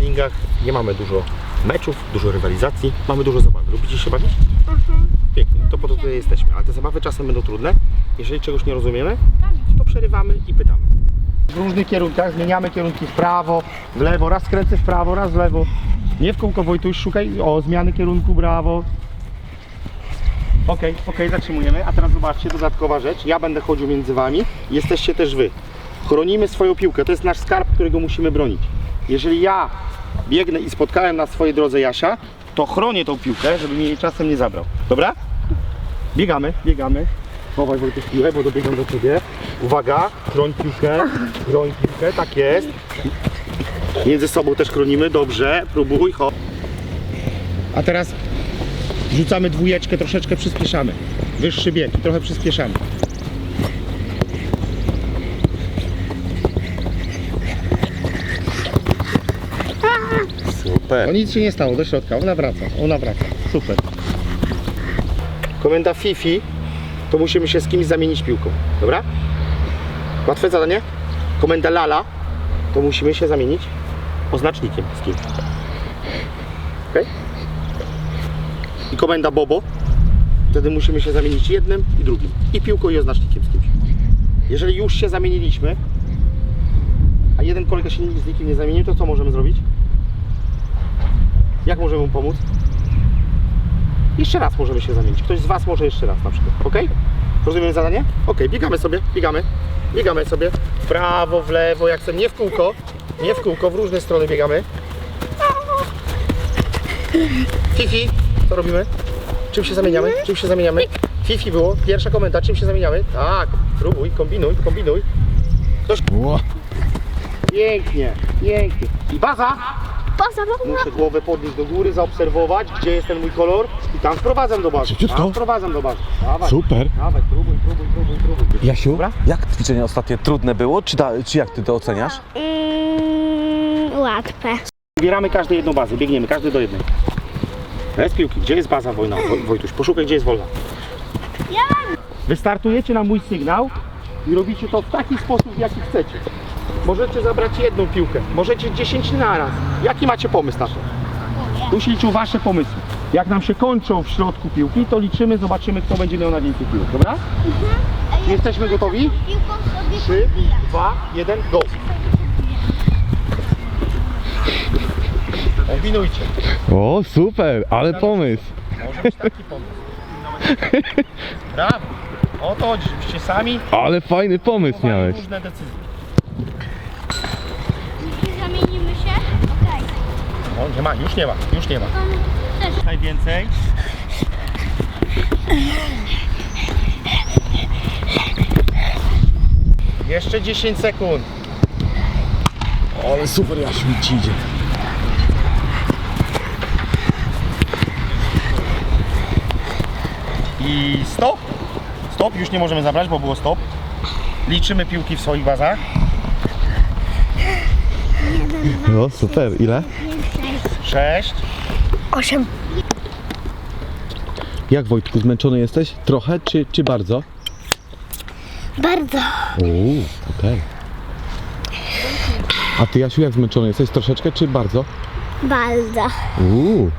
treningach nie mamy dużo meczów, dużo rywalizacji, mamy dużo zabawy. Lubicie się bawić? Pięknie, to po to tutaj jesteśmy. Ale te zabawy czasem będą trudne. Jeżeli czegoś nie rozumiemy, to przerywamy i pytamy. W różnych kierunkach zmieniamy kierunki w prawo, w lewo, raz skręcę w prawo, raz w lewo. Nie w kółko Wojtuś, szukaj, o zmiany kierunku, brawo. Okej, okej, zatrzymujemy. A teraz zobaczcie, dodatkowa rzecz. Ja będę chodził między wami, jesteście też wy. Chronimy swoją piłkę, to jest nasz skarb, którego musimy bronić. Jeżeli ja biegnę i spotkałem na swojej drodze Jasia, to chronię tą piłkę, żeby mi jej czasem nie zabrał. Dobra? Biegamy, biegamy. Chowaj Wojtek piłę, bo dobiegam do ciebie. Uwaga, chroń piłkę, chroń piłkę, tak jest. Między sobą też chronimy, dobrze, próbuj, ho. A teraz rzucamy dwójeczkę, troszeczkę przyspieszamy. Wyższy bieg i trochę przyspieszamy. Super. No nic się nie stało, do środka, ona wraca, ona wraca, super. Komenda Fifi, to musimy się z kimś zamienić piłką, dobra? Łatwe zadanie? Komenda Lala, to musimy się zamienić oznacznikiem z kimś. Ok? I komenda Bobo, wtedy musimy się zamienić jednym i drugim. I piłką i oznacznikiem z kimś. Jeżeli już się zamieniliśmy, a jeden kolega się z nikim nie zamienił, to co możemy zrobić? Jak możemy mu pomóc? Jeszcze raz możemy się zamienić. Ktoś z Was może jeszcze raz na przykład. Ok? Rozumiemy zadanie? Ok, biegamy sobie, biegamy. Biegamy sobie w prawo, w lewo, jak chcemy. Nie w kółko. Nie w kółko, w różne strony biegamy. Fifi, co robimy? Czym się zamieniamy? Czym się zamieniamy? Fifi było, pierwsza komenta, czym się zamieniamy? Tak, próbuj, kombinuj, kombinuj. Ktoś... Pięknie, pięknie. I baza! Poza Muszę głowę podnieść do góry, zaobserwować, gdzie jest ten mój kolor i tam wprowadzam do bazy. Szybciutko. Tam wprowadzam do bazy. Dawaj, Super. dawaj, próbuj, próbuj, próbuj, próbuj. Jasiu, Dobra? jak ćwiczenie ostatnie trudne było? Czy, da, czy jak ty to oceniasz? Mm, łatwe. Zbieramy każdy jedną bazę, biegniemy, każdy do jednej. Bez piłki, gdzie jest baza wojna? Woj- Wojtuś, poszukaj, gdzie jest wolna. Wystartujecie na mój sygnał i robicie to w taki sposób, w jaki chcecie. Możecie zabrać jedną piłkę, możecie 10 naraz. Jaki macie pomysł na to? Tu się liczą wasze pomysły. Jak nam się kończą w środku piłki, to liczymy, zobaczymy, kto będzie miał najwięcej piłek, dobra? Jesteśmy gotowi? Piłką sobie 3, 2, 1, go! Kombinujcie. O, super, ale pomysł. Może być taki pomysł. Brawo! O to chodzi, żebyście sami Ale fajny pomysł podejmowali miałeś. różne decyzje. Zamienimy się? Okej. O, nie ma, już nie ma, już nie ma. Tutaj więcej. Jeszcze 10 sekund. Ale super, Jasiu, ci idzie. I stop. Stop, już nie możemy zabrać, bo było stop. Liczymy piłki w swoich bazach. No, super, ile? 6. Osiem. Jak Wojtku, zmęczony jesteś? Trochę, czy, czy bardzo? Bardzo. Uuu, okej. A ty Jasiu, jak zmęczony jesteś? Troszeczkę, czy bardzo? Bardzo. Uuu.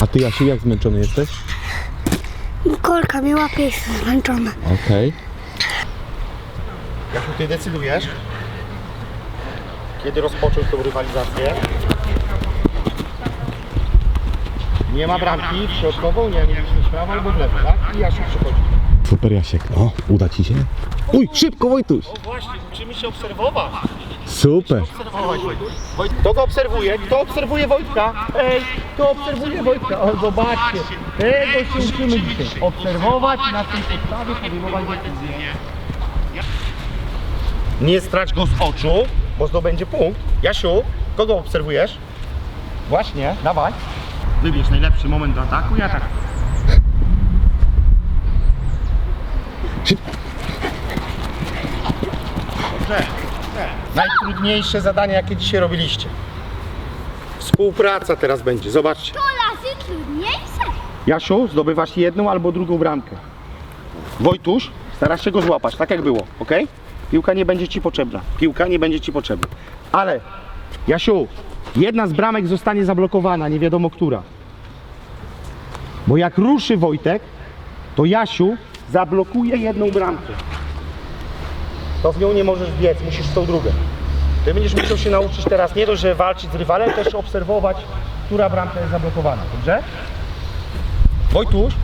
A ty Jasiu, jak zmęczony jesteś? Kolka mnie łapie, jestem zmęczona. Okej. Jasiu, ty decydujesz, kiedy rozpocząć tą rywalizację. Nie ma bramki w środkową, nie, mieliśmy w prawo albo w lewo, tak? I Jasiu przychodzi. Super Jasiek, no, uda ci się? Uj, szybko Wojtuś! O właśnie, uczymy się obserwować. Super! Obserwować Wojt. Kto go obserwuje? Kto obserwuje Wojtka? Ej, kto obserwuje Wojtka? O, zobaczcie. Tego się uczymy dzisiaj. Obserwować i na tej podstawie podejmować decyzje. Nie strać go z oczu, bo zdobędzie punkt. Jasiu, kogo obserwujesz? Właśnie, dawaj. Wybierz najlepszy moment do ataku i atak. Dobrze. Najtrudniejsze zadanie, jakie dzisiaj robiliście. Współpraca teraz będzie, zobaczcie. To razy trudniejsze. Jasiu, zdobywasz jedną albo drugą bramkę. Wojtuś, starasz się go złapać, tak jak było, ok? Piłka nie będzie ci potrzebna. Piłka nie będzie ci potrzebna. Ale, Jasiu, jedna z bramek zostanie zablokowana, nie wiadomo która. Bo jak ruszy Wojtek, to Jasiu zablokuje jedną bramkę. To w nią nie możesz biec, musisz w tą drugą. Ty będziesz musiał się nauczyć teraz nie dość, że walczyć z rywalem, też obserwować, która bramka jest zablokowana, dobrze? Wojtuś,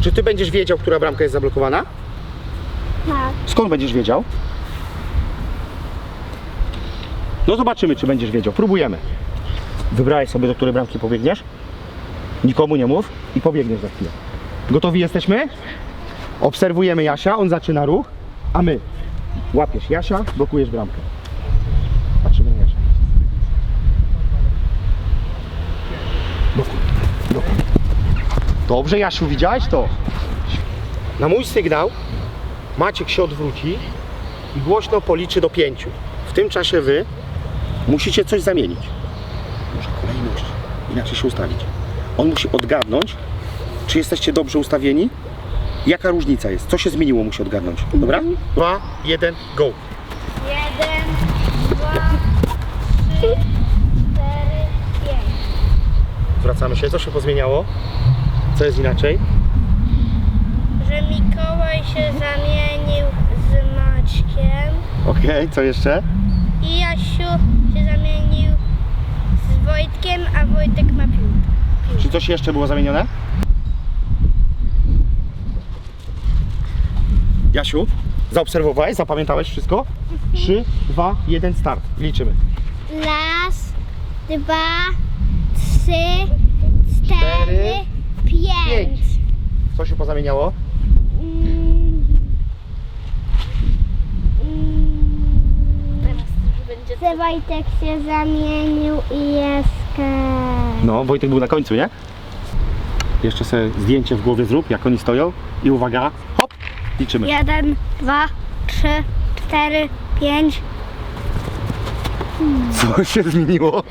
czy ty będziesz wiedział, która bramka jest zablokowana? Tak. Skąd będziesz wiedział? No zobaczymy, czy będziesz wiedział. Próbujemy. Wybrałeś sobie, do której bramki pobiegniesz. Nikomu nie mów i pobiegniesz za chwilę. Gotowi jesteśmy? Obserwujemy Jasia, on zaczyna ruch, a my łapiesz Jasia, blokujesz bramkę. Patrzymy na Jasia. Blokuj, blokuj. Dobrze, Jasiu, widziałeś to? Na mój sygnał Maciek się odwróci i głośno policzy do pięciu. W tym czasie wy musicie coś zamienić. Może kolejność, inaczej się ustawić. On musi odgadnąć, czy jesteście dobrze ustawieni, jaka różnica jest, co się zmieniło, musi odgadnąć. Dobra? Dwa, jeden, go. Jeden, dwa, trzy, cztery, pięć. Zwracamy się, co się pozmieniało? Co jest inaczej? Że Mikołaj się zamienił z Maćkiem Okej, co jeszcze? i Jasiu się zamienił z Wojtkiem, a Wojtek ma piłkę. Czy coś jeszcze było zamienione? Jasiu, zaobserwowałeś, zapamiętałeś wszystko? 3, 2, 1, start. Liczymy. Raz, dwa, trzy, Cztery, cztery, pięć. pięć. Co się pozamieniało? Mm. Mm. Że Wojtek się zamienił i jest. No, Wojtek był na końcu, nie? Jeszcze sobie zdjęcie w głowie zrób, jak oni stoją. I uwaga, hop, liczymy. Jeden, dwa, trzy, cztery, pięć. Co się zmieniło?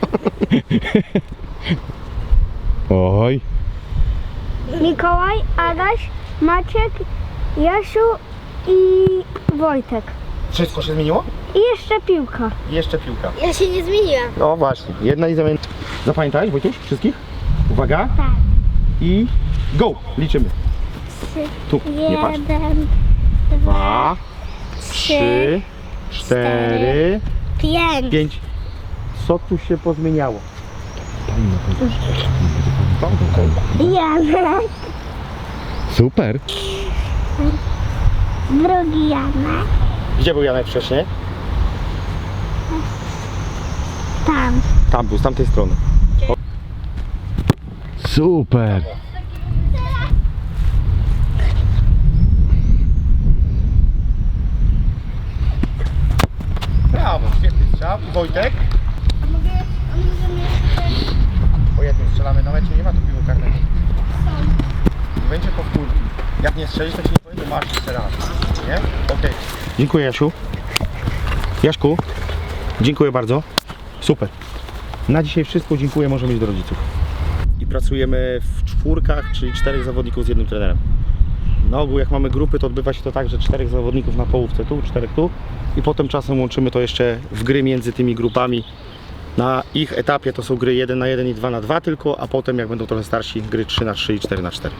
Oj, Mikołaj, Adaś, Maciek, Jasiu i Wojtek. Wszystko się zmieniło? I jeszcze piłka. I jeszcze piłka. Ja się nie zmieniłam. No właśnie, jedna i zamień. Zapamiętałeś, Wojtuś, wszystkich? Uwaga. Tak. I go, liczymy. Trzy, Tu, nie patrz. jeden, dwa, Dwa, trzy, cztery, pięć. pięć. Co tu się pozmieniało? Janek, super. drugi Janek, Gdzie był Janek wcześniej? tam. Tam był, z tamtej strony. Super. Brawo, świetny strzał. I Wojtek? Po jednym strzelamy na mecie, nie ma tu piłu karnego. Nie będzie powtórki. Jak nie strzelisz, to ci nie powiem, masz jeszcze raz. Nie? Okej. Dziękuję Jasiu. Jaszku, dziękuję bardzo. Super. Na dzisiaj wszystko. Dziękuję. Możemy iść do rodziców. I pracujemy w czwórkach, czyli czterech zawodników z jednym trenerem. Na ogół jak mamy grupy, to odbywa się to tak, że czterech zawodników na połówce tu, czterech tu i potem czasem łączymy to jeszcze w gry między tymi grupami. Na ich etapie to są gry 1 na 1 i 2 na 2 tylko, a potem jak będą trochę starsi, gry 3 na 3 i 4 na 4.